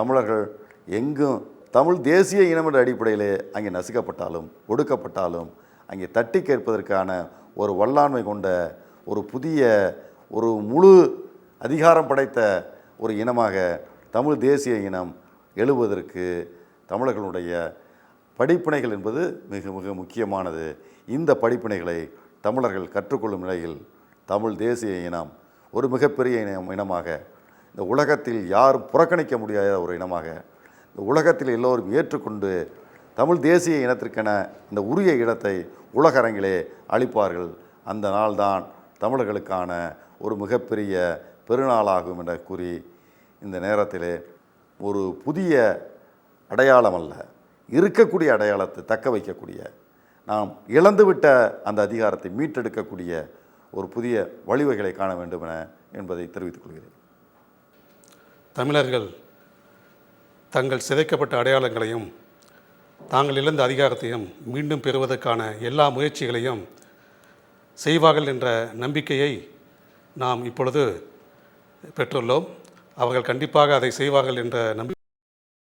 தமிழர்கள் எங்கும் தமிழ் தேசிய இனம் என்ற அடிப்படையிலே அங்கே நசுக்கப்பட்டாலும் ஒடுக்கப்பட்டாலும் அங்கே தட்டி கேட்பதற்கான ஒரு வல்லாண்மை கொண்ட ஒரு புதிய ஒரு முழு அதிகாரம் படைத்த ஒரு இனமாக தமிழ் தேசிய இனம் எழுவதற்கு தமிழர்களுடைய படிப்பினைகள் என்பது மிக மிக முக்கியமானது. இந்த படிப்பினைகளை தமிழர்கள் கற்றுக்கொள்ளும் நிலையில் தமிழ் தேசிய இனம் ஒரு மிகப்பெரிய இனம் இனமாக இந்த உலகத்தில் யாரும் புறக்கணிக்க முடியாத ஒரு இனமாக இந்த உலகத்தில் எல்லோரும் ஏற்றுக்கொண்டு தமிழ் தேசிய இனத்திற்கென இந்த உரிய இடத்தை உலக அரங்கிலே அளிப்பார்கள். அந்த நாள்தான் தமிழர்களுக்கான ஒரு மிகப்பெரிய பெருநாளாகும் என கூறி இந்த நேரத்திலே ஒரு புதிய அடையாளம் அல்ல இருக்கக்கூடிய அடையாளத்தை தக்க வைக்கக்கூடிய நாம் இழந்துவிட்ட அந்த அதிகாரத்தை மீட்டெடுக்கக்கூடிய ஒரு புதிய வழிவகைகளை காண வேண்டும் என என்பதை தெரிவித்துக் கொள்கிறேன். தமிழர்கள் தங்கள் சிதைக்கப்பட்ட அடையாளங்களையும் தாங்கள் இழந்த அதிகாரத்தையும் மீண்டும் பெறுவதற்கான எல்லா முயற்சிகளையும் செய்வார்கள் என்ற நம்பிக்கையை நாம் இப்பொழுது பெற்றுள்ளோம். அவர்கள் கண்டிப்பாக அதை செய்வார்கள் என்ற நம்பி